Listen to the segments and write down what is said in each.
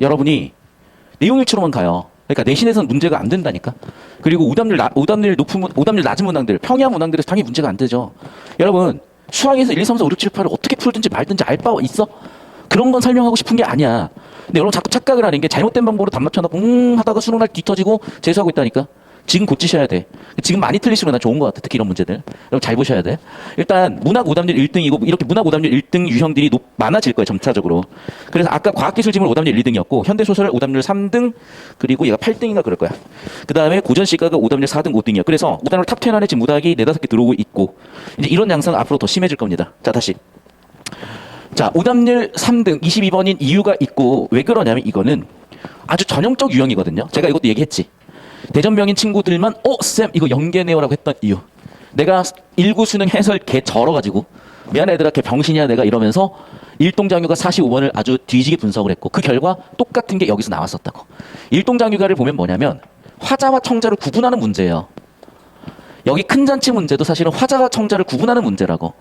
여러분이 내용 일치로만 가요. 그러니까 내신에서는 문제가 안 된다니까. 그리고 오답률, 나, 오답률 높은, 문- 오답률 낮은 문항들, 평이한 문항들에서 당연히 문제가 안 되죠. 여러분, 수학에서 1, 2, 3, 4, 5, 6, 7, 8을 어떻게 풀든지 말든지 알 바 있어? 그런 건 설명하고 싶은 게 아니야. 근데 여러분 자꾸 착각을 하는 게 잘못된 방법으로 답 맞춰놓고, 음, 하다가 수능 날 뒤터지고 재수하고 있다니까. 지금 고치셔야 돼. 지금 많이 틀리시면 난 좋은 것 같아. 특히 이런 문제들. 여러분 잘 보셔야 돼. 일단 문학 오답률 1등이고 이렇게 문학 오답률 1등 유형들이 높, 많아질 거예요. 점차적으로. 그래서 아까 과학기술지물 오답률 1등이었고 현대소설 오답률 3등 그리고 얘가 8등인가 그럴 거야. 그 다음에 고전시가가 오답률 4등 5등이야. 그래서 오답률 탑10 안에 지금 문학이 4, 5개 들어오고 있고 이제 이런 양상은 앞으로 더 심해질 겁니다. 자 다시. 자, 오답률 3등 22번인 이유가 있고 왜 그러냐면 이거는 아주 전형적 유형이거든요. 제가 이것도 얘기했지. 대전병인 친구들만 어, 쌤 이거 연계네요라고 했던 이유. 내가 일구 수능 해설 개 절어가지고 미안 얘들아 걔 병신이야 내가 이러면서 일동장유가 45번을 아주 뒤지게 분석을 했고 그 결과 똑같은 게 여기서 나왔었다고. 일동장유가를 보면 뭐냐면 화자와 청자를 구분하는 문제예요. 여기 큰 잔치 문제도 사실은 화자와 청자를 구분하는 문제라고.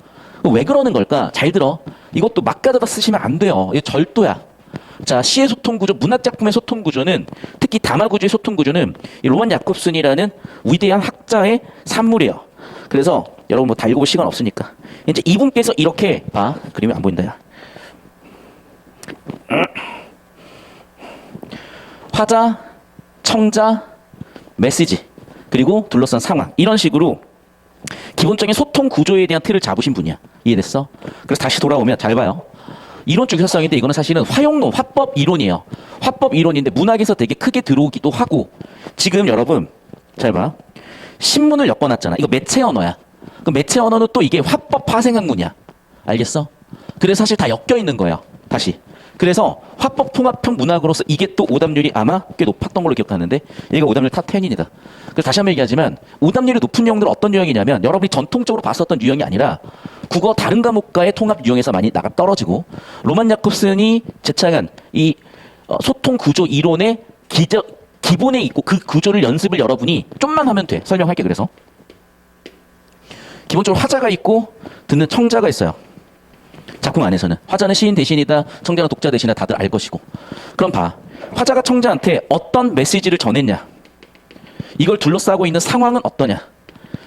왜 그러는 걸까? 잘 들어. 이것도 막 가져다 쓰시면 안 돼요. 이거 절도야. 자, 시의 소통 구조, 문학 작품의 소통 구조는 특히 담화 구조의 소통 구조는 이 로만 야콥슨이라는 위대한 학자의 산물이에요. 그래서 여러분 뭐 다 읽어볼 시간 없으니까 이제 이분께서 이렇게 봐 그림이 안 보인다 야. 화자, 청자, 메시지 그리고 둘러싼 상황 이런 식으로 기본적인 소통 구조에 대한 틀을 잡으신 분이야. 이해됐어? 그래서 다시 돌아오면 잘 봐요. 이론적 유사성인데 이거는 사실은 화용론, 화법 이론이에요. 화법 이론인데 문학에서 되게 크게 들어오기도 하고 지금 여러분 잘 봐. 신문을 엮어놨잖아. 이거 매체 언어야. 그 매체 언어는 또 이게 화법 파생학문이야. 알겠어? 그래서 사실 다 엮여 있는 거예요. 다시. 그래서 화법 통합형 문학으로서 이게 또 오답률이 아마 꽤 높았던 걸로 기억하는데 얘가 오답률 탑 10입니다. 그래서 다시 한번 얘기하지만 오답률이 높은 유형들은 어떤 유형이냐면 여러분이 전통적으로 봤었던 유형이 아니라 국어 다른 과목과의 통합 유형에서 많이 나가 떨어지고 로만 야콥슨이 제창한 이 어, 소통 구조 이론의 기저, 기본에 있고 그 구조를 연습을 여러분이 좀만 하면 돼. 설명할게 그래서. 기본적으로 화자가 있고 듣는 청자가 있어요. 작품 안에서는 화자는 시인 대신이다, 청자는 독자 대신이다 다들 알 것이고. 그럼 봐. 화자가 청자한테 어떤 메시지를 전했냐? 이걸 둘러싸고 있는 상황은 어떠냐?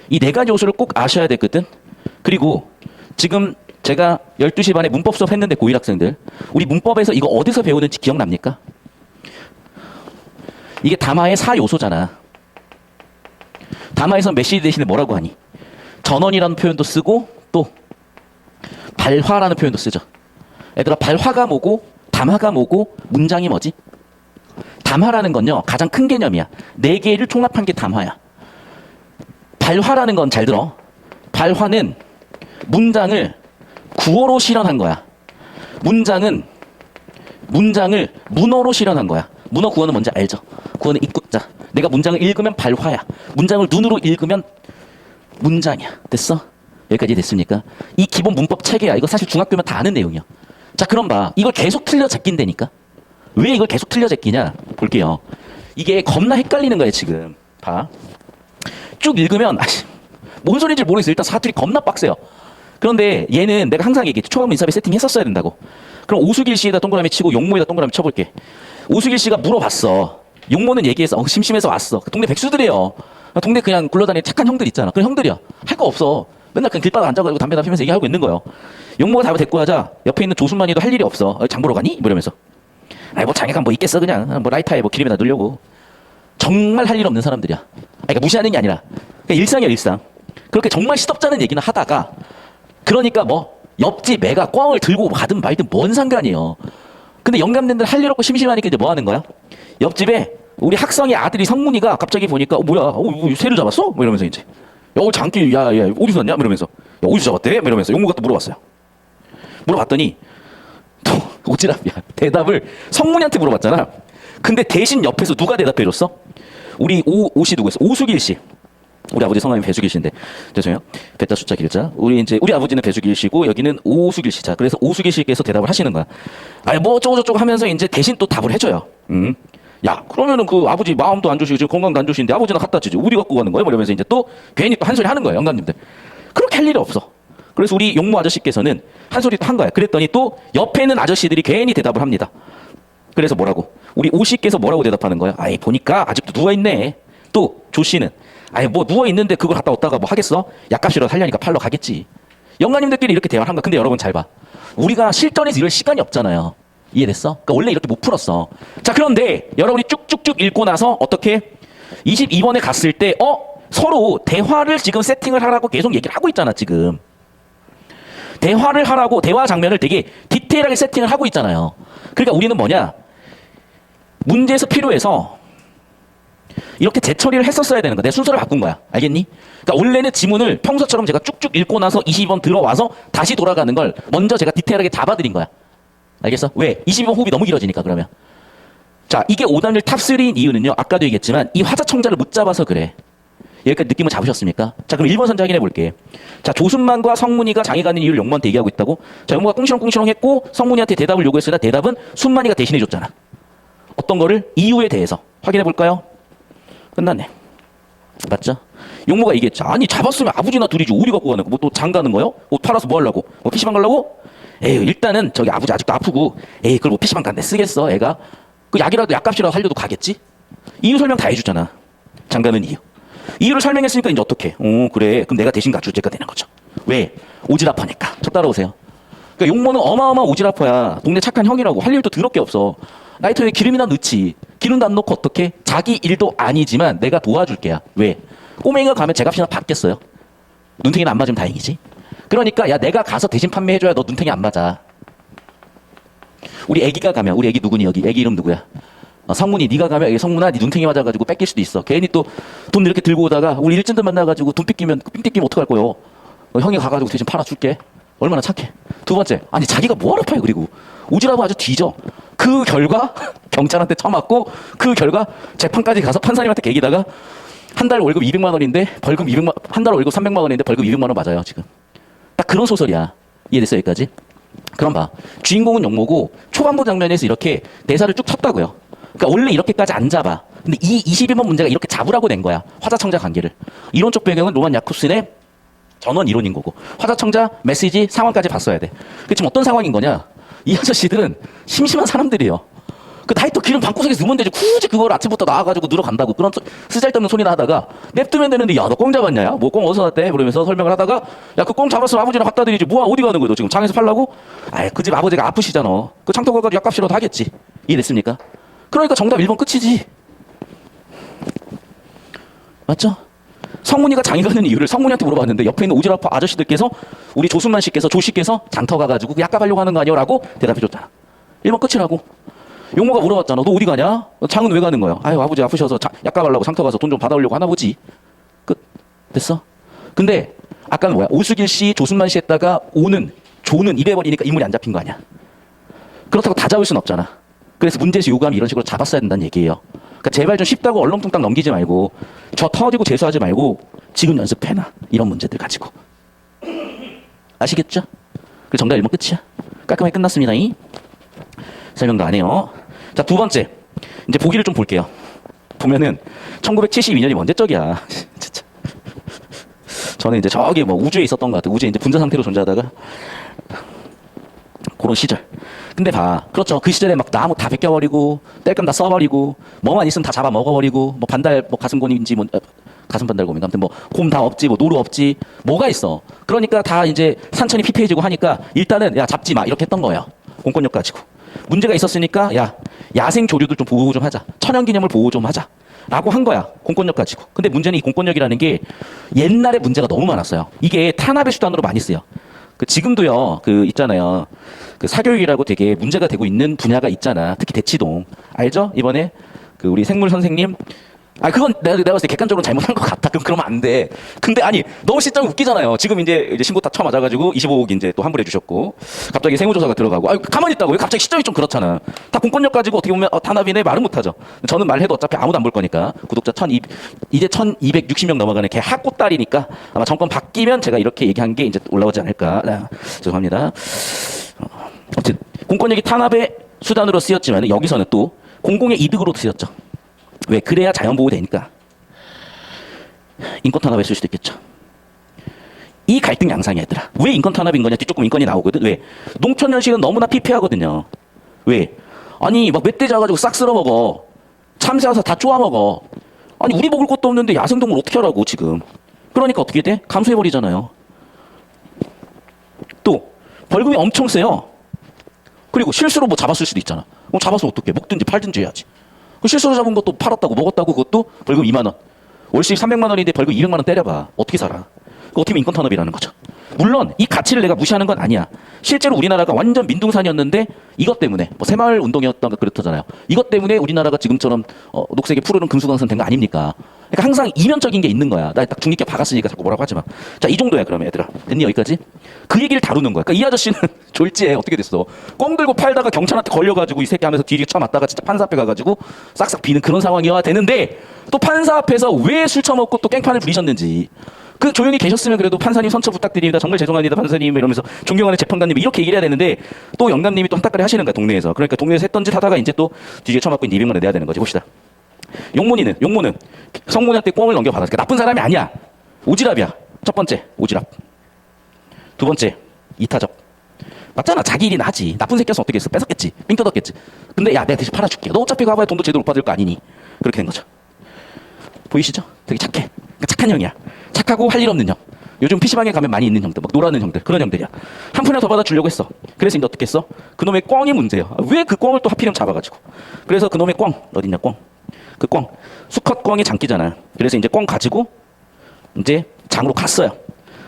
이 네 가지 요소를 꼭 아셔야 되거든. 그리고 지금 제가 12시 반에 문법 수업 했는데 고1 학생들 우리 문법에서 이거 어디서 배우는지 기억납니까? 이게 담화의 사 요소잖아. 담화에서 메시지 대신에 뭐라고 하니? 전원이라는 표현도 쓰고 또 발화라는 표현도 쓰죠. 얘들아 발화가 뭐고 담화가 뭐고 문장이 뭐지? 담화라는 건요 가장 큰 개념이야. 네 개를 총합한 게 담화야. 발화라는 건 잘 들어. 발화는 문장을 구어로 실현한 거야. 문장은 문장을 문어로 실현한 거야. 문어 구어는 뭔지 알죠? 구어는 입구자. 내가 문장을 읽으면 발화야. 문장을 눈으로 읽으면 문장이야. 됐어? 여기까지 됐습니까? 이 기본 문법 체계야. 이거 사실 중학교면 다 아는 내용이야. 자, 그럼 봐. 이걸 계속 틀려 제낀다니까? 왜 이걸 계속 틀려 제끼냐? 볼게요. 이게 겁나 헷갈리는 거야, 지금. 봐. 쭉 읽으면, 아씨, 뭔 소리인지 모르겠어. 일단 사투리 겁나 빡세요. 그런데 얘는 내가 항상 얘기했지. 초급 인사비 세팅 했었어야 된다고. 그럼 오수길 씨에다 동그라미 치고 용모에다 동그라미 쳐볼게. 오수길 씨가 물어봤어. 용모는 얘기해서 어, 심심해서 왔어. 그 동네 백수들이에요. 동네 그냥 굴러다니는 착한 형들 있잖아. 그런 형들이야. 할 거 없어. 맨날 그냥 길바닥 앉아가지고 담배 다 피면서 얘기하고 있는 거예요. 용모가 답을 대꾸 하자. 옆에 있는 조순만이도 할 일이 없어. 어, 장 보러 가니? 뭐 이러면서. 아이 뭐 장애가 뭐 있겠어 그냥. 뭐 라이터에 뭐 기름에다 넣으려고. 정말 할 일 없는 사람들이야. 아니, 그러니까 무시하는 게 아니라 그러니까 일상이야 일상. 그렇게 정말 시덥잖은 얘기는 하다가 그러니까 뭐 옆집 애가 꽝을 들고 가든 말든 뭔 상관이에요. 근데 영감님들 할 일 없고 심심하니까 이제 뭐 하는 거야? 옆집에 우리 학성의 아들이 성문이가 갑자기 보니까 어, 뭐야? 어, 뭐, 새를 잡았어? 뭐 이러면서 이제 야, 어, 장기 야, 야, 어디서 났냐? 뭐 이러면서 야, 어디서 잡았대? 뭐 이러면서 용모가 또 물어봤어요. 물어봤더니 또 오지랖이야. 대답을 성문이한테 물어봤잖아. 근데 대신 옆에서 누가 대답해줬어? 우리 오, 오씨 누구였어? 오수길 씨. 우리 아버지 성함이 배수길 씨인데 죄송해요. 배자 숫자 길자. 우리 이제 우리 아버지는 배수길 씨고 여기는 오수길 씨자. 그래서 오수길 씨께서 대답을 하시는 거야. 아니 뭐 어쩌고 저쩌고 하면서 이제 대신 또 답을 해줘요. 음. 야 그러면은 그 아버지 마음도 안 좋으시고 지금 건강도 안 좋으신데 아버지는 갖다 주지 우리 갖고 가는 거예요. 뭐 이러면서 이제 또 괜히 또 한 소리 하는 거예요. 영감님들. 그렇게 할 일이 없어. 그래서 우리 용모 아저씨께서는 한 소리 또한 거야. 그랬더니 또 옆에 있는 아저씨들이 괜히 대답을 합니다. 그래서 뭐라고? 우리 오 씨께서 뭐라고 대답하는 거야? 아이 보니까 아직도 누워 있네. 또 조 씨는 아이 뭐 누워 있는데 그걸 갖다 얻다가 뭐 하겠어? 약값이라도 살려니까 팔러 가겠지. 영가님들끼리 이렇게 대화를 한 거야. 근데 여러분 잘 봐. 우리가 실전에서 이럴 시간이 없잖아요. 이해됐어? 그러니까 원래 이렇게 못 풀었어. 자 그런데 여러분이 쭉쭉쭉 읽고 나서 어떻게 22번에 갔을 때 어? 서로 대화를 지금 세팅을 하라고 계속 얘기를 하고 있잖아 지금. 대화를 하라고 대화 장면을 되게 디테일하게 세팅을 하고 있잖아요. 그러니까 우리는 뭐냐? 문제에서 필요해서 이렇게 재처리를 했었어야 되는 거야. 내 순서를 바꾼 거야. 알겠니? 그러니까 원래는 지문을 평소처럼 제가 쭉쭉 읽고 나서 22번 들어와서 다시 돌아가는 걸 먼저 제가 디테일하게 잡아드린 거야. 알겠어? 왜? 22번 호흡이 너무 길어지니까 그러면. 자, 이게 5단율 탑3인 이유는요. 아까도 얘기했지만 이 화자청자를 못 잡아서 그래. 여기까지 느낌을 잡으셨습니까? 자, 그럼 1번 선자 확인해 볼게. 자, 조순만과 성문이가 장애 가는 이유를 용무한테 얘기하고 있다고. 자, 용무가 꿍시렁꿍시렁 했고 성문이한테 대답을 요구했으나 대답은 순만이가 대신해 줬잖아. 어떤 거를? 이유에 대해서. 확인해 볼까요? 끝났네. 맞죠? 용모가 얘기했죠. 아니 잡았으면 아버지나 둘이지 우리 갖고 가는 거. 뭐 또 장가는 거요? 옷 팔아서 뭐 하려고? 뭐 PC방 가려고? 에이 일단은 저기 아버지 아직도 아프고 에이 그걸 뭐 PC방 간대 쓰겠어 애가? 그 약이라도 약값이라도 살려도 가겠지? 이유 설명 다 해주잖아. 장가는 이유. 이유를 설명했으니까 이제 어떻게? 오 그래 그럼 내가 대신 가주제가 되는 거죠. 왜? 오지랖하니까. 저 따라오세요. 그러니까 용모는 어마어마한 오지랖퍼야. 동네 착한 형이라고 할 일도 더럽게 없어. 라이터에 기름이나 넣지. 기름도 안 넣고 어떻게? 자기 일도 아니지만 내가 도와줄게야. 왜? 꼬맹이가 가면 제 값이나 받겠어요. 눈탱이는 안 맞으면 다행이지. 그러니까 야 내가 가서 대신 판매해줘야 너 눈탱이 안 맞아. 우리 애기가 가면 우리 애기 누구니 여기 애기 이름 누구야? 어, 성문이 네가 가면 애기 성문아 네 눈탱이 맞아가지고 뺏길 수도 있어. 괜히 또 돈 이렇게 들고 오다가 우리 일진들 만나가지고 돈 뺏기면 삥 뜯기면 어떡할 거요? 어, 형이 가가지고 대신 팔아줄게. 얼마나 착해. 두 번째 아니 자기가 뭐하러 파요 그리고 오지랖 아주 뒤져. 그 결과 경찰한테 처맞고 그 결과 재판까지 가서 판사님한테 개기다가 한 달 월급 200만 원인데 벌금 200만 한 달 월급 300만 원인데 벌금 200만 원 맞아요 지금. 딱 그런 소설이야. 이해됐어 여기까지? 그럼 봐. 주인공은 용모고 초반부 장면에서 이렇게 대사를 쭉 쳤다고요. 그러니까 원래 이렇게까지 안 잡아. 근데 이 21번 문제가 이렇게 잡으라고 낸 거야. 화자청자 관계를. 이론적 배경은 로만 야쿠슨의 전원 이론인 거고 화자청자 메시지 상황까지 봤어야 돼. 그 지금 어떤 상황인 거냐? 이 아저씨들은 심심한 사람들이에요. 그 나이트 기름 방구석에서 넣으면 되지 굳이 그걸 아침부터 나와가지고 늘어간다고 그런 소- 쓰잘데없는 소리나 하다가 냅두면 되는데 야 너 꽁 잡았냐? 야? 뭐꽁 어디서 났대? 그러면서 설명을 하다가 야 그 꽁 잡았으면 아버지랑 갖다 드리지 뭐야 어디 가는 거야 너 지금 장에서 팔라고? 아이 그 집 아버지가 아프시잖아 그 장터 가가지고 약값이라도 하겠지 이해됐습니까? 그러니까 정답 1번 끝이지 맞죠? 성문이가 장이 가는 이유를 성문이한테 물어봤는데 옆에 있는 오지랖 아저씨들께서 우리 조순만 씨께서 조 씨께서 장터 가가지고 약값 하려고 하는 거 아니오라고 대답해줬잖아 1번 끝이라고 용모가 물어봤잖아. 너 어디 가냐? 장은 왜 가는 거야? 아유 아버지 아프셔서 자, 약값 하려고 상터 가서 돈 좀 받아오려고 하나 보지. 끝. 됐어? 근데 아까는 뭐야? 오수길 씨, 조순만 씨 했다가 오는 조는 이래버리니까 인물이 안 잡힌 거 아니야? 그렇다고 다 잡을 순 없잖아. 그래서 문제에서 요구하면 이런 식으로 잡았어야 된다는 얘기예요. 그러니까 제발 좀 쉽다고 얼렁뚱땅 넘기지 말고 저 터지고 재수하지 말고 지금 연습해놔. 이런 문제들 가지고. 아시겠죠? 그 정답 1번 끝이야. 깔끔하게 끝났습니다. 이. 설명도 안 해요. 자, 두 번째. 이제 보기를 좀 볼게요. 보면은 1972년이 언제적이야. 진짜. 저는 이제 저기 뭐 우주에 있었던 것 같아요. 우주에 이제 분자 상태로 존재하다가 그런 시절. 근데 봐. 그렇죠. 그 시절에 막 나무 다 벗겨버리고, 땔감 다 써버리고, 뭐만 있으면 다 잡아 먹어버리고, 뭐 반달, 뭐 가슴곰인지, 뭐, 어, 가슴 반달곰인가? 아무튼 뭐, 곰 다 없지, 뭐, 노루 없지, 뭐가 있어. 그러니까 다 이제 산천이 피폐해지고 하니까 일단은 야, 잡지 마. 이렇게 했던 거예요. 공권력 가지고. 문제가 있었으니까 야, 야생 조류들 좀 보호 좀 하자. 천연 기념을 보호 좀 하자. 라고 한 거야. 공권력 가지고. 근데 문제는 이 공권력이라는 게 옛날에 문제가 너무 많았어요. 이게 탄압의 수단으로 많이 쓰여. 그 지금도요, 그 있잖아요. 그 사교육이라고 되게 문제가 되고 있는 분야가 있잖아. 특히 대치동. 알죠? 이번에 그 우리 생물 선생님. 아, 그건 내가, 내가 봤을 때 객관적으로 잘못한 것 같다. 그럼 그러면 안 돼. 근데 아니, 너무 시점이 웃기잖아요. 지금 이제, 이제 신고 다 쳐맞아가지고 25억 이제 또 환불해 주셨고. 갑자기 세무조사가 들어가고. 아, 가만히 있다고요? 갑자기 시점이 좀 그렇잖아. 다 공권력 가지고 어떻게 보면 어, 탄압이네 말은 못하죠. 저는 말해도 어차피 아무도 안 볼 거니까. 구독자 1200, 이제 1260명 넘어가는 개 학고딸이니까 아마 정권 바뀌면 제가 이렇게 얘기한 게 이제 올라오지 않을까. 아, 죄송합니다. 어쨌든 공권력이 탄압의 수단으로 쓰였지만 여기서는 또 공공의 이득으로 쓰였죠. 왜? 그래야 자연 보호되니까. 인권 탄압에 쓸 수도 있겠죠. 이 갈등 양상이야, 얘들아. 왜 인권 탄압인 거냐? 뒤조금 인권이 나오거든. 왜? 농촌 현실은 너무나 피폐하거든요. 왜? 아니 막 멧돼지 와가지고 싹 쓸어 먹어. 참새 와서 다 쪼아 먹어. 아니 우리 먹을 것도 없는데 야생동물 어떻게 하라고 지금. 그러니까 어떻게 돼? 감수해버리잖아요. 또 벌금이 엄청 세요. 그리고 실수로 뭐 잡았을 수도 있잖아. 그럼 잡아서 어떻게 먹든지 팔든지 해야지. 그 실수로 잡은 것도 팔았다고 먹었다고 그것도 벌금 2만 원. 월수입 300만 원인데 벌금 200만 원 때려봐. 어떻게 살아? 그 어떻게 보면 인권 탄압이라는 거죠. 물론 이 가치를 내가 무시하는 건 아니야. 실제로 우리나라가 완전 민둥산이었는데 이것 때문에 뭐 새마을 운동이었던가 그렇다잖아요. 이것 때문에 우리나라가 지금처럼 어, 녹색의 푸르른 금수강산 된 거 아닙니까? 그러니까 항상 이면적인 게 있는 거야. 나 딱 중립계 박았으니까 자꾸 뭐라고 하지 마. 자, 이 정도야 그러면 얘들아. 됐니 여기까지? 그 얘기를 다루는 거야. 그러니까 이 아저씨는 졸지에 어떻게 됐어? 꽁 들고 팔다가 경찰한테 걸려가지고 이 새끼 하면서 뒤에 쳐맞다가 진짜 판사 앞에 가가지고 싹싹 비는 그런 상황이어야 되는데 또 판사 앞에서 왜 술 처먹고 또 깽판을 부리셨는지 그 조용히 계셨으면 그래도 판사님 선처 부탁드립니다. 정말 죄송합니다, 판사님. 이러면서 존경하는 재판관님 이렇게 얘기를 해야 되는데 또 영감님이 또 한따까리 하시는 거야, 동네에서. 그러니까 동네에서 했던 짓 하다가 이제 또 뒤에 쳐맞고 이제 200만 원 내야 되는 거지. 봅시다. 용문이는, 용문은 성문한테 꽁을 넘겨받았어. 그러니까 나쁜 사람이 아니야. 오지랖이야. 첫 번째, 오지랖. 두 번째, 이타적. 맞잖아. 자기 일이나 하지. 나쁜 새끼였으면 어떻게 했어? 뺏었겠지. 삥 뜯었겠지. 근데 야, 내가 대신 팔아줄게. 너 어차피 가봐야 돈도 제대로 못 받을 거 아니니. 그렇게 된 거죠. 보이시죠? 되게 착해. 그러니까 착한 형이야. 착하고 할 일 없는 형. 요즘 PC방에 가면 많이 있는 형들, 막 놀아는 형들, 그런 형들이야. 한 푼이라도 더 받아주려고 했어. 그래서 이제 어떻게 했어? 그놈의 꽝이 문제야. 왜 그 꽝을 또 하필이면 잡아가지고. 그래서 그놈의 꽝, 어딨냐, 꽝. 그 꽝. 수컷 꽝이 장기잖아요. 그래서 이제 꽝 가지고 이제 장으로 갔어요.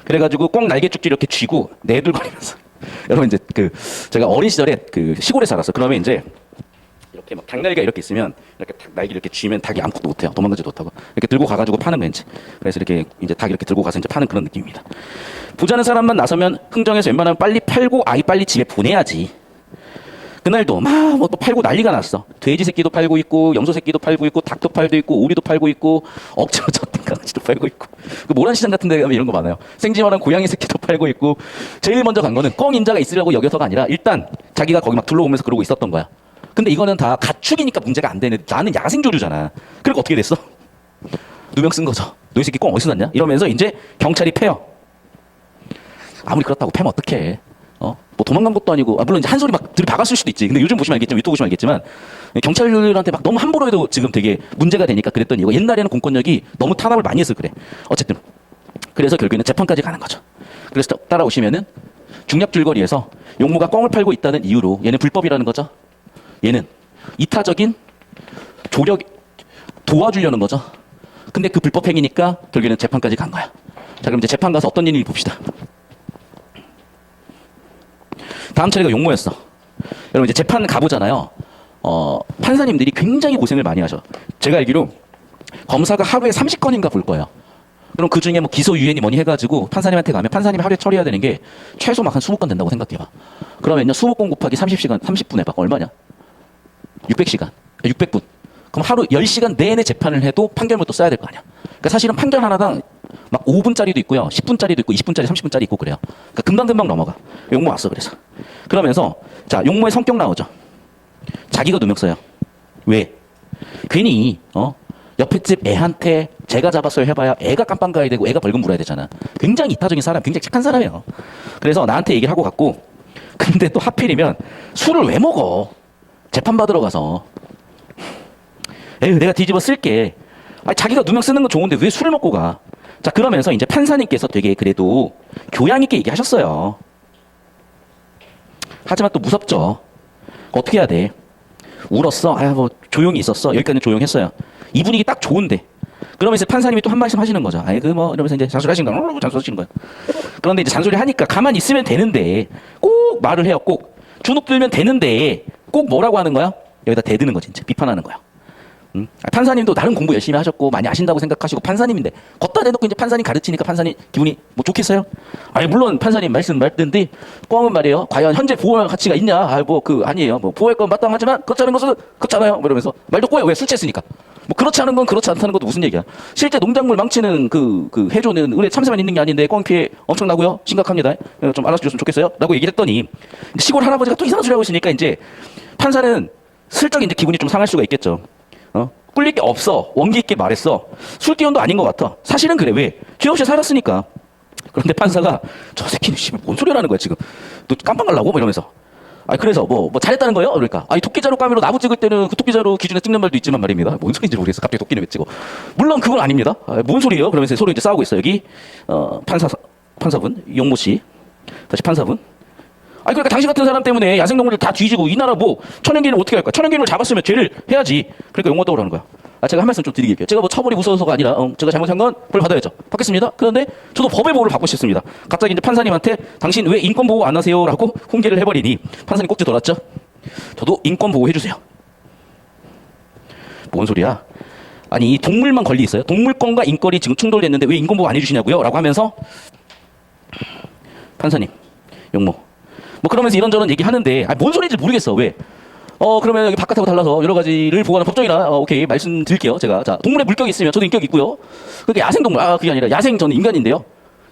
그래가지고 꽝 날개 쭉지 이렇게 쥐고 내둘거리면서. 여러분 이제 그 제가 어린 시절에 그 시골에 살았어. 그러면 이제 이렇게 막 닭날개가 이렇게 있으면 이렇게 닭 날개 이렇게 쥐면 닭이 아무것도 못해요. 도망가지도 못하고 이렇게 들고 가가지고 파는 벤치. 그래서 이렇게 이제 닭 이렇게 들고 가서 이제 파는 그런 느낌입니다. 부자는 사람만 나서면 흥정에서 웬만하면 빨리 팔고 아이 빨리 집에 보내야지. 그날도 막 뭐 또 팔고 난리가 났어. 돼지 새끼도 팔고 있고 염소 새끼도 팔고 있고 닭도 팔고 있고 오리도 팔고 있고 억지로 젖된 강아지도 팔고 있고 그 모란시장 같은 데 가면 이런 거 많아요. 생지만한 고양이 새끼도 팔고 있고 제일 먼저 간 거는 꽝 인자가 있으려고 여겨서가 아니라 일단 자기가 거기 막 둘러오면서 그러고 있었던 거야. 근데 이거는 다 가축이니까 문제가 안 되는 나는 야생조류잖아. 그리고 어떻게 됐어? 누명 쓴 거죠. 너 이 새끼 꽝 어디서 났냐? 이러면서 이제 경찰이 패요. 아무리 그렇다고 패면 어떡해. 어? 뭐 도망간 것도 아니고, 아, 물론 이제 한 소리 막 들이박았을 수도 있지. 근데 요즘 보시면 알겠지만, 유튜브 보시면 알겠지만, 경찰들한테 막 너무 함부로 해도 지금 되게 문제가 되니까 그랬던 이유가 옛날에는 공권력이 너무 탄압을 많이 해서 그래. 어쨌든. 그래서 결국에는 재판까지 가는 거죠. 그래서 또 따라오시면은 중략 줄거리에서 용무가 꽝을 팔고 있다는 이유로 얘는 불법이라는 거죠. 얘는 이타적인 조력, 도와주려는 거죠. 근데 그 불법 행위니까 결국에는 재판까지 간 거야. 자, 그럼 이제 재판 가서 어떤 일인지 봅시다. 다음 차례가 용모였어. 여러분 이제 재판 가보잖아요. 어, 판사님들이 굉장히 고생을 많이 하셔. 제가 알기로 검사가 하루에 30건인가 볼 거예요. 그럼 그 중에 뭐 기소 유예니 뭐니 해가지고 판사님한테 가면 판사님이 하루에 처리해야 되는 게 최소 막 한 20건 된다고 생각해봐. 그러면요 20건 곱하기 30시간, 30분 해봐. 얼마냐? 600시간. 600분. 그럼 하루 10시간 내내 재판을 해도 판결문도 써야 될 거 아니야. 그러니까 사실은 판결 하나당 막 5분짜리도 있고요. 10분짜리도 있고 20분짜리, 30분짜리 있고 그래요. 그러니까 금방금방 넘어가. 용모 왔어 그래서. 그러면서 자, 용모의 성격 나오죠. 자기가 누명 써요. 왜? 괜히 어? 옆에 집 애한테 제가 잡았어요 해봐야 애가 깜빵 가야 되고 애가 벌금 물어야 되잖아. 굉장히 이타적인 사람, 굉장히 착한 사람이에요. 그래서 나한테 얘기를 하고 갔고, 근데 또 하필이면 술을 왜 먹어? 재판 받으러 가서. 에휴, 내가 뒤집어 쓸게. 아니, 자기가 누명 쓰는 건 좋은데 왜 술을 먹고 가? 자, 그러면서 이제 판사님께서 되게 그래도 교양 있게 얘기하셨어요. 하지만 또 무섭죠. 어떻게 해야 돼? 울었어. 아, 뭐 조용히 있었어. 여기까지는 조용했어요. 이 분위기 딱 좋은데. 그러면서 판사님이 또 한 말씀 하시는 거죠. 아이 그뭐 이러면서 이제 잔소리하시는 거야. 잔소리하시는 거야. 그런데 이제 잔소리 하니까 가만히 있으면 되는데 꼭 말을 해요. 꼭 주눅 들면 되는데 꼭 뭐라고 하는 거야? 여기다 대드는 거지. 이제 비판하는 거야. 음? 아, 판사님도 나름 공부 열심히 하셨고 많이 아신다고 생각하시고 판사님인데 걷다 대놓고 이제 판사님 가르치니까 판사님 기분이 뭐 좋겠어요? 아니 물론 판사님 말씀 말든지 꽝은 말이에요. 과연 현재 보호할 가치가 있냐? 아뭐 그 아니에요. 뭐 보호할 건 마땅하지만 그렇지 않은 것은 그렇잖아요. 뭐 이러면서 말도 꼬여 왜 술 취했으니까. 뭐 그렇지 않은 건 그렇지 않다는 것도 무슨 얘기야? 실제 농작물 망치는 그, 그 해조는 의뢰 참새만 있는 게 아닌데 꽝 피해 엄청나고요. 심각합니다. 어, 좀 알아주셨으면 좋겠어요. 라고 얘기를 했더니 시골 할아버지가 또 이상한 소리 하고 있으니까 이제 판사는 슬쩍 이제 기분이 좀 상할 수가 있겠죠. 어? 꿀릴 게 없어. 원기 있게 말했어. 술기운도 아닌 것 같아. 사실은 그래. 왜? 죄 없이 살았으니까. 그런데 판사가 저 새끼는 씨발 뭔 소리 하는 거야 지금. 너 깜빵 갈라고? 뭐 이러면서. 아 그래서 뭐, 뭐 잘했다는 거예요? 그러니까 아니 토끼자루 까미로 나무 찍을 때는 그 토끼자루 기준에 찍는 말도 있지만 말입니다. 뭔 소리인지 모르겠어. 갑자기 토끼는 왜 찍어? 물론 그건 아닙니다. 아, 뭔 소리예요? 그러면서 서로 이제 싸우고 있어. 여기 어, 판사 판사분 용모 씨 다시 판사분. 아니 그러니까 당신 같은 사람 때문에 야생동물들 다 뒤지고 이 나라 뭐 천연기를 어떻게 할까? 천연기를 잡았으면 죄를 해야지. 그러니까 용모다고 그러는 거야. 아 제가 한 말씀 좀 드리겠게요. 제가 뭐 처벌이 무서워서가 아니라 어, 제가 잘못한 건 벌 받아야죠. 받겠습니다. 그런데 저도 법의 보호를 받고 싶습니다. 갑자기 이제 판사님한테 당신 왜 인권 보호 안 하세요라고 훈계를 해버리니 판사님 꼭지 돌았죠. 저도 인권 보호 해주세요. 뭔 소리야? 아니 이 동물만 권리 있어요? 동물권과 인권이 지금 충돌됐는데 왜 인권 보호 안 해주시냐고요? 라고 하면서 판사님 용모 뭐 그러면서 이런저런 얘기하는데 아, 뭔 소리인지 모르겠어. 왜? 어 그러면 여기 바깥하고 달라서 여러 가지를 보호하는 법정이라 어, 오케이 말씀드릴게요 제가. 자 동물의 물격이 있으면 저도 인격이 있고요. 그게 야생 동물 아 그게 아니라 야생 저는 인간인데요.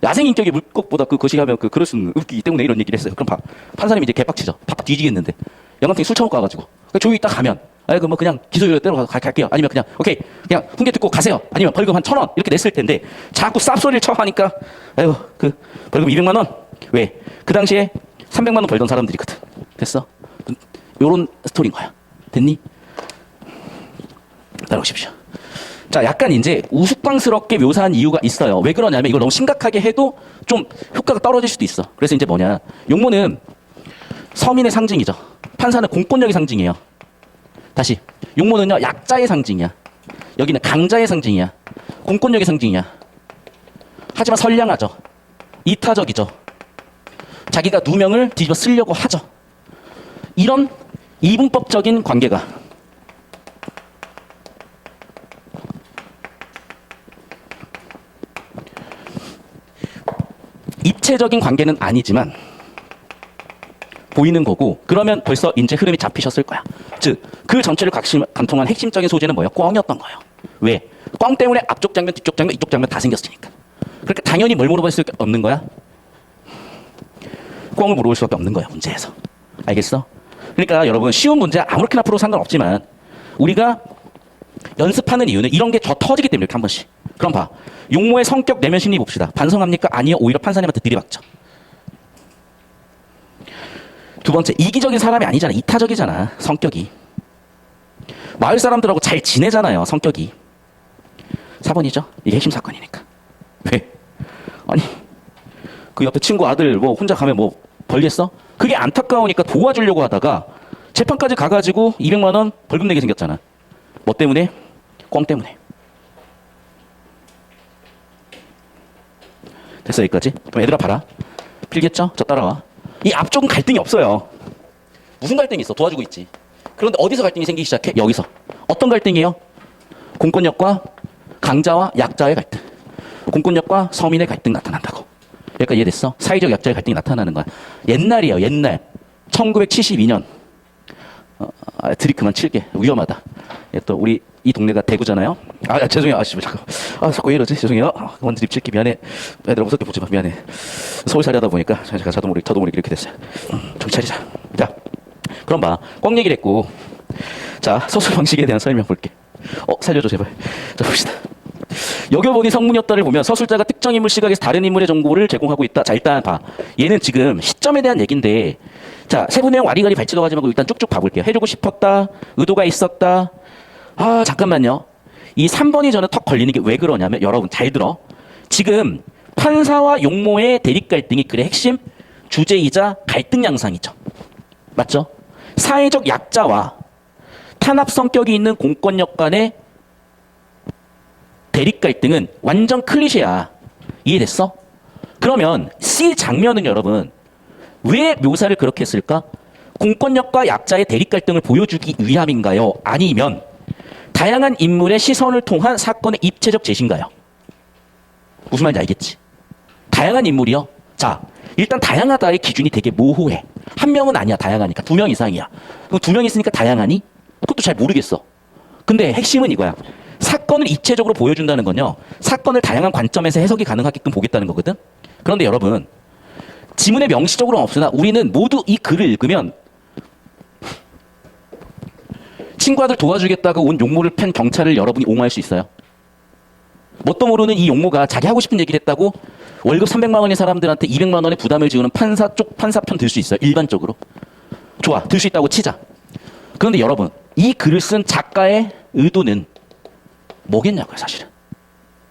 야생 인격의 물격보다 그 거시하면 그 그럴 수는 없기 때문에 이런 얘기를 했어요. 그럼 봐 판사님이 이제 개빡치죠. 팍 뒤지겠는데. 영감탱이 술 처먹고 와가지고. 그러니까 조용히 딱 가면. 아이 그뭐 그냥 기소유예 때로 가, 가- 갈게요. 아니면 그냥 오케이. 그냥 훈계 듣고 가세요. 아니면 벌금 한 천 원 이렇게 냈을 텐데. 자꾸 쌉소리를 쳐 하니까. 아이고 그 벌금 200만 원? 왜? 그 당시에 300만 원 벌던 사람들이거든 됐어? 요런 스토리인 거야. 됐니? 따라오십시오. 자 약간 이제 우스꽝스럽게 묘사한 이유가 있어요. 왜 그러냐면 이걸 너무 심각하게 해도 좀 효과가 떨어질 수도 있어. 그래서 이제 뭐냐. 용모는 서민의 상징이죠. 판사는 공권력의 상징이에요. 다시. 용모는요 약자의 상징이야. 여기는 강자의 상징이야. 공권력의 상징이야. 하지만 선량하죠. 이타적이죠 자기가 누명을 뒤집어 쓰려고 하죠 이런 이분법적인 관계가 입체적인 관계는 아니지만 보이는 거고 그러면 벌써 인체 흐름이 잡히셨을 거야. 즉 그 전체를 각심, 관통한 핵심적인 소재는 뭐예요? 꽝이었던 거예요. 왜? 꽝 때문에 앞쪽 장면, 뒤쪽 장면, 이쪽 장면 다 생겼으니까. 그러니까 당연히 뭘 물어볼 수밖에 없는 거야? 꽝을 물어볼 수밖에 없는 거야 문제에서. 알겠어? 그러니까 여러분 쉬운 문제 아무렇게나 풀어도 상관없지만 우리가 연습하는 이유는 이런 게더 터지기 때문에 이렇게 한 번씩. 그럼 봐. 용모의 성격 내면 심리 봅시다. 반성합니까? 아니요. 오히려 판사님한테 들이박죠. 두 번째, 이기적인 사람이 아니잖아. 이타적이잖아. 성격이. 마을 사람들하고 잘 지내잖아요. 성격이. 4번이죠. 이게 핵심 사건이니까. 왜? 아니, 그 옆에 친구 아들 뭐 혼자 가면 뭐 벌겠어? 그게 안타까우니까 도와주려고 하다가 재판까지 가가지고 200만 원 벌금 내게 생겼잖아. 뭐 때문에? 꽝 때문에. 됐어 여기까지. 그럼 얘들아 봐라. 필겠죠? 저 따라와. 이 앞쪽은 갈등이 없어요. 무슨 갈등이 있어? 도와주고 있지. 그런데 어디서 갈등이 생기기 시작해? 여기서. 어떤 갈등이에요? 공권력과 강자와 약자의 갈등. 공권력과 서민의 갈등 나타난다고. 여기까지 이해됐어? 사회적 약자의 갈등이 나타나는 거야. 옛날이에요, 옛날. 1972년. 어, 아, 드립 그만 칠게. 위험하다. 예, 또 우리 이 동네가 대구잖아요. 아, 아, 죄송해요. 아, 씨, 잠깐. 아, 자꾸 왜 이러지? 죄송해요. 아, 그만 드립 칠게. 미안해. 애들 무섭게 보지 마. 미안해. 서울 살이 하다 보니까 제가 저도 모르게 저도 모르게 이렇게 됐어요. 음, 정신 차리자. 자, 그럼 봐. 꽝 얘기를 했고. 자, 소설 방식에 대한 설명 볼게. 어, 살려줘 제발. 자, 봅시다. 여겨보니 성문이었다를 보면 서술자가 특정 인물 시각에서 다른 인물의 정보를 제공하고 있다. 자, 일단 봐. 얘는 지금 시점에 대한 얘기인데, 자, 세부 내용 와리가리 발치도 하지 말고 일단 쭉쭉 봐볼게요. 해주고 싶었다. 의도가 있었다. 아, 잠깐만요. 이 3번이 저는 턱 걸리는 게 왜 그러냐면, 여러분 잘 들어. 지금 판사와 용모의 대립 갈등이 글의 핵심 주제이자 갈등 양상이죠. 맞죠? 사회적 약자와 탄압 성격이 있는 공권력 간의 대립 갈등은 완전 클리셰야. 이해됐어? 그러면 C 장면은 여러분 왜 묘사를 그렇게 했을까? 공권력과 약자의 대립 갈등을 보여주기 위함인가요? 아니면 다양한 인물의 시선을 통한 사건의 입체적 제시인가요? 무슨 말인지 알겠지? 다양한 인물이요. 자, 일단 다양하다의 기준이 되게 모호해. 한 명은 아니야, 다양하니까. 두 명 이상이야. 그럼 두 명 있으니까 다양하니? 그것도 잘 모르겠어. 근데 핵심은 이거야. 사건을 입체적으로 보여준다는 건요. 사건을 다양한 관점에서 해석이 가능하게끔 보겠다는 거거든. 그런데 여러분, 지문에 명시적으로는 없으나 우리는 모두 이 글을 읽으면 친구아들 도와주겠다고 온 용모를 팬 경찰을 여러분이 옹호할 수 있어요. 뭣도 모르는 이 용모가 자기 하고 싶은 얘기를 했다고 월급 300만 원의 사람들한테 200만 원의 부담을 지우는 판사 쪽 판사 편 들 수 있어요. 일반적으로. 좋아. 들 수 있다고 치자. 그런데 여러분, 이 글을 쓴 작가의 의도는 뭐겠냐고요, 사실은.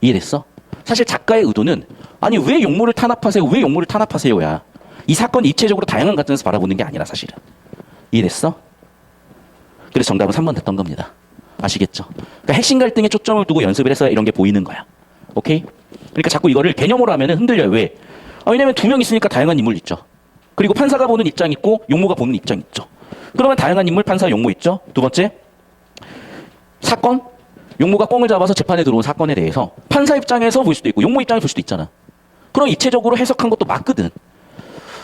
이해됐어? 사실 작가의 의도는 아니 왜 용모를 탄압하세요? 왜 용모를 탄압하세요야. 이 사건이 입체적으로 다양한 관점에서 바라보는 게 아니라 사실은. 이해됐어? 그래서 정답은 3번 됐던 겁니다. 아시겠죠? 그러니까 핵심 갈등에 초점을 두고 연습을 해서 이런 게 보이는 거야. 오케이? 그러니까 자꾸 이거를 개념으로 하면 흔들려요. 왜? 아, 왜냐면 두 명 있으니까 다양한 인물 있죠. 그리고 판사가 보는 입장 있고 용모가 보는 입장 있죠. 그러면 다양한 인물, 판사, 용모 있죠. 두 번째, 사건 용모가 꽁을 잡아서 재판에 들어온 사건에 대해서 판사 입장에서 볼 수도 있고 용모 입장에서 볼 수도 있잖아. 그럼 입체적으로 해석한 것도 맞거든.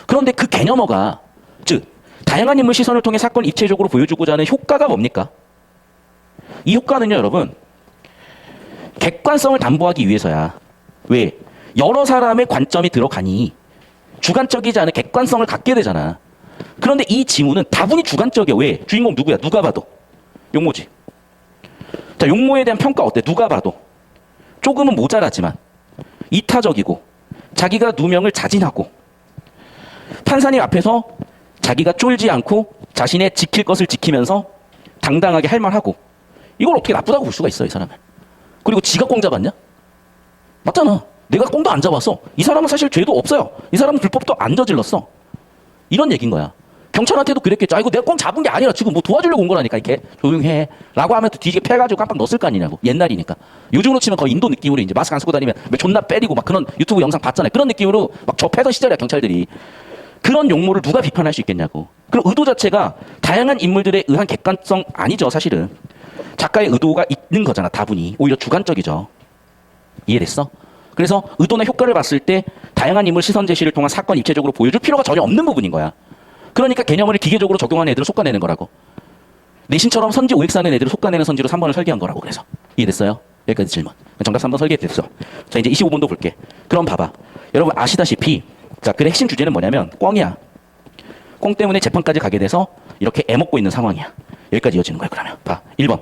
그런데 그 개념어가 즉 다양한 인물 시선을 통해 사건을 입체적으로 보여주고자 하는 효과가 뭡니까? 이 효과는요, 여러분. 객관성을 담보하기 위해서야. 왜? 여러 사람의 관점이 들어가니 주관적이지 않은 객관성을 갖게 되잖아. 그런데 이 지문은 다분히 주관적이야. 왜? 주인공 누구야? 누가 봐도. 용모지. 자, 용모에 대한 평가 어때? 누가 봐도. 조금은 모자라지만. 이타적이고. 자기가 누명을 자진하고. 판사님 앞에서 자기가 쫄지 않고 자신의 지킬 것을 지키면서 당당하게 할 말하고. 이걸 어떻게 나쁘다고 볼 수가 있어 이 사람은 그리고 지가 꽁 잡았냐? 맞잖아. 내가 꽁도 안 잡았어 이 사람은 사실 죄도 없어요. 이 사람은 불법도 안 저질렀어. 이런 얘기인 거야 경찰한테도 그랬겠죠 아이고 내가 꽁 잡은 게 아니라 지금 뭐 도와주려고 온 거라니까 이렇게 조용해 라고 하면 또 뒤지게 패가지고 깜빡 넣었을 거 아니냐고 옛날이니까 요즘으로 치면 거의 인도 느낌으로 이제 마스크 안 쓰고 다니면 왜 존나 빼리고 막 그런 유튜브 영상 봤잖아요 그런 느낌으로 막 접해던 시절이야 경찰들이 그런 용모를 누가 비판할 수 있겠냐고. 그럼 의도 자체가 다양한 인물들에 의한 객관성 아니죠, 사실은. 작가의 의도가 있는 거잖아, 다분히. 오히려 주관적이죠. 이해됐어? 그래서 의도나 효과를 봤을 때 다양한 인물 시선 제시를 통한 사건 입체적으로 보여줄 필요가 전혀 없는 부분인 거야. 그러니까 개념을 기계적으로 적용하는 애들을 속아내는 거라고. 내신처럼 선지 오엑사는 애들을 속아내는 선지로 3번을 설계한 거라고 그래서. 이해됐어요? 여기까지 질문. 정답 3번 설계됐어. 자, 이제 25번도 볼게. 그럼 봐봐. 여러분 아시다시피 자, 그 핵심 주제는 뭐냐면 꽝이야. 꽝 때문에 재판까지 가게 돼서 이렇게 애먹고 있는 상황이야. 여기까지 이어지는 거야, 그러면. 봐. 1번.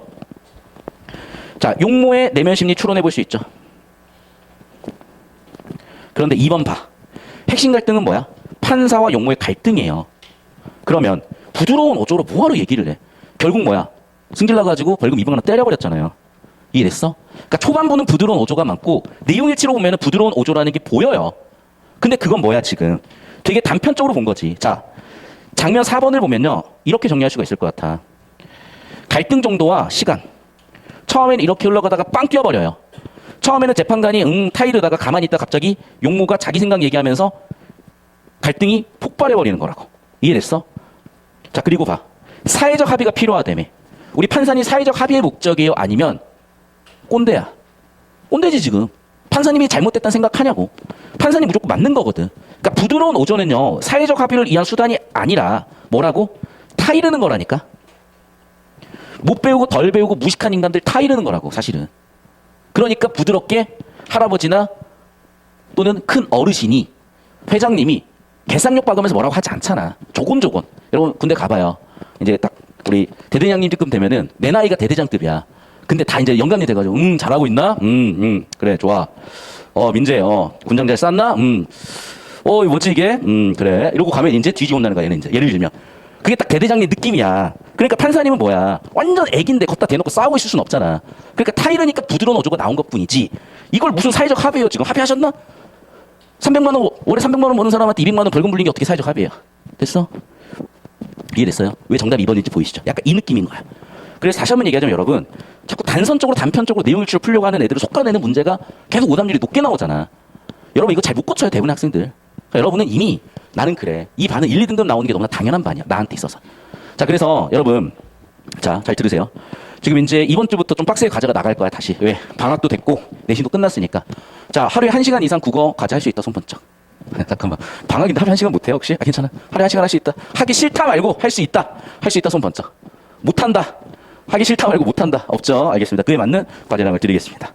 자, 용모의 내면 심리 추론해 볼 수 있죠. 그런데 2번 봐. 핵심 갈등은 뭐야? 판사와 용모의 갈등이에요. 그러면 부드러운 어조로 뭐하러 얘기를 해? 결국 뭐야? 승질 나가지고 벌금 200만 원 때려버렸잖아요. 이해됐어? 그러니까 초반부는 부드러운 어조가 많고 내용 일치로 보면 부드러운 어조라는 게 보여요. 근데 그건 뭐야 지금? 되게 단편적으로 본 거지. 자, 장면 4번을 보면요. 이렇게 정리할 수가 있을 것 같아. 갈등 정도와 시간. 처음에는 이렇게 흘러가다가 빵 뛰어버려요. 처음에는 재판관이 응 타이르다가 가만히 있다 갑자기 용모가 자기 생각 얘기하면서 갈등이 폭발해버리는 거라고. 이해됐어? 자, 그리고 봐. 사회적 합의가 필요하다며. 우리 판사님 사회적 합의의 목적이에요? 아니면 꼰대야. 꼰대지 지금. 판사님이 잘못됐다는 생각하냐고. 판사님 무조건 맞는 거거든. 그러니까 부드러운 오전은요 사회적 합의를 위한 수단이 아니라 뭐라고 타이르는 거라니까. 못 배우고 덜 배우고 무식한 인간들 타이르는 거라고 사실은. 그러니까 부드럽게 할아버지나 또는 큰 어르신이 회장님이 계산력 박으면서 뭐라고 하지 않잖아. 조곤 조곤. 여러분 군대 가봐요. 이제 딱 우리 대대장님쯤 되면은 내 나이가 대대장급이야. 근데 다 이제 영감이 돼가지고 음 잘하고 있나? 음 음, 그래 좋아. 어 민재 어 군장 잘 쌌나? 음. 어 뭐지 이게? 음 그래. 이러고 가면 이제 뒤지고 온다는 거야 얘는 이제 예를 들면. 그게 딱 대대장님 느낌이야. 그러니까 판사님은 뭐야? 완전 애긴데 걷다 대놓고 싸우고 있을 수는 없잖아. 그러니까 타이르니까 부드러운 어조가 나온 것 뿐이지. 이걸 무슨 사회적 합의예요 지금 합의하셨나? 300만 원 월에 300만 원 버는 사람한테 200만 원 벌금 물린 게 어떻게 사회적 합의예요? 됐어? 이해됐어요? 왜 정답 2번인지 보이시죠? 약간 이 느낌인 거야. 그래서 다시 한번 얘기하자면 여러분 자꾸 단선적으로 단편적으로 내용 일치를 풀려고 하는 애들을 속아내는 문제가 계속 오답률이 높게 나오잖아. 여러분 이거 잘 못 고쳐요 대부분 학생들. 그러니까 여러분은 이미 나는 그래 이 반은 1, 2등급 나오는 게 너무나 당연한 반이야 나한테 있어서. 자 그래서 여러분 자 잘 들으세요. 지금 이제 이번 주부터 좀 빡세게 과제가 나갈 거야 다시. 왜 방학도 됐고 내신도 끝났으니까. 자 하루에 1 시간 이상 국어 과제 할 수 있다 손번쩍. 잠깐만. 방학인데 하루에 한 시간 못 해요 혹시? 아, 괜찮아. 하루에 한 시간 할 수 있다. 하기 싫다 말고 할 수 있다. 할 수 있다 손 번쩍. 못 한다. 하기 싫다 말고 못 한다. 없죠. 알겠습니다. 그에 맞는 과제량을 드리겠습니다